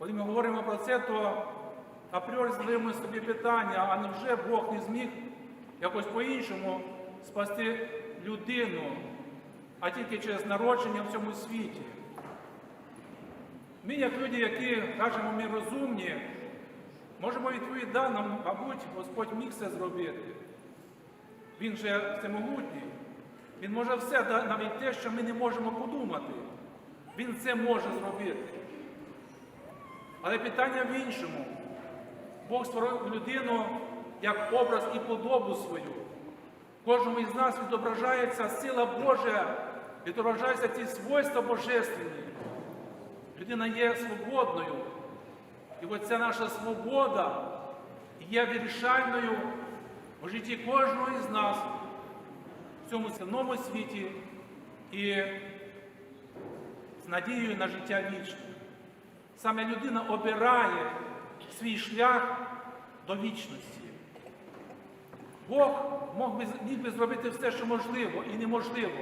Коли ми говоримо про це, то апріорі задаємо собі питання, а невже Бог не зміг якось по-іншому спасти людину, а тільки через народження в цьому світі? Ми, як люди, які кажемо, ми розумні, можемо відповідати нам, мабуть, Господь міг це зробити. Він же всемогутній. Він може все, навіть те, що ми не можемо подумати. Він це може зробити. Але питання в іншому. Бог створив людину як образ і подобу свою. Кожному із нас відображається сила Божа, відображаються ці свойства божественні. Людина є свободною. І оця наша свобода є вирішальною у житті кожного із нас в цьому земному світі і з надією на життя вічне. Саме людина обирає свій шлях до вічності. Бог мог би, міг би зробити все, що можливо і неможливо.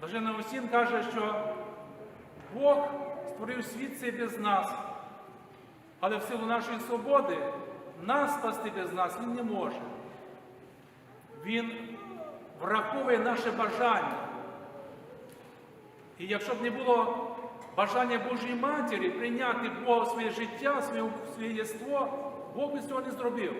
Блаженний Осін каже, що Бог створив світ цей без нас, але в силу нашої свободи нас спасти без нас Він не може. Він враховує наше бажання. І якщо б не було бажання Божої Матері прийняти Бога в своє життя, своє, своє єство, Бог би цього не зробив.